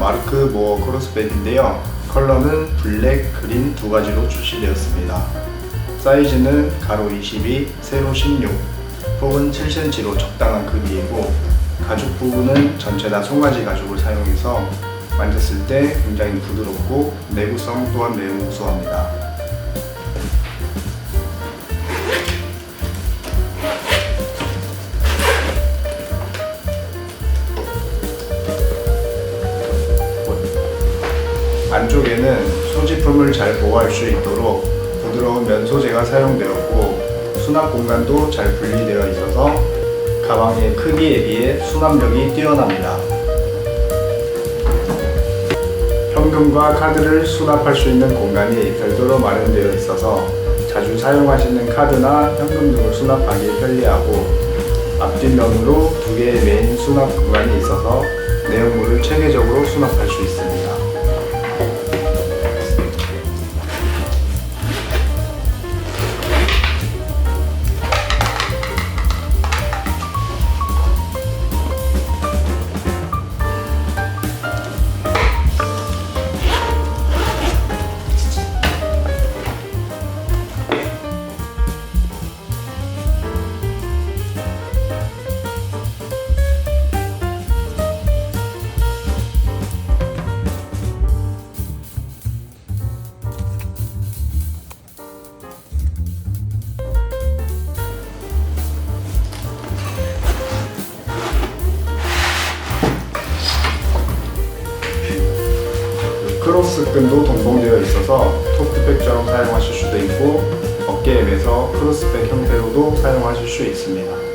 마르크 모어 크로스백인데요. 컬러는 블랙, 그린 두 가지로 출시되었습니다. 사이즈는 가로 22, 세로 16, 폭은 7cm로 적당한 크기이고 가죽 부분은 전체 다 송아지 가죽을 사용해서 만졌을 때 굉장히 부드럽고 내구성 또한 매우 우수합니다. 안쪽에는 소지품을 잘 보호할 수 있도록 부드러운 면 소재가 사용되었고 수납 공간도 잘 분리되어 있어서 가방의 크기에 비해 수납력이 뛰어납니다. 현금과 카드를 수납할 수 있는 공간이 별도로 마련되어 있어서 자주 사용하시는 카드나 현금 등을 수납하기 편리하고 앞뒷면으로 두 개의 메인 수납 공간이 있어서 내용물을 체계적으로 수납할 수 있습니다. 크로스 끈도 동봉되어 있어서 토트백처럼 사용하실 수도 있고 어깨에 매서 크로스백 형태로도 사용하실 수 있습니다.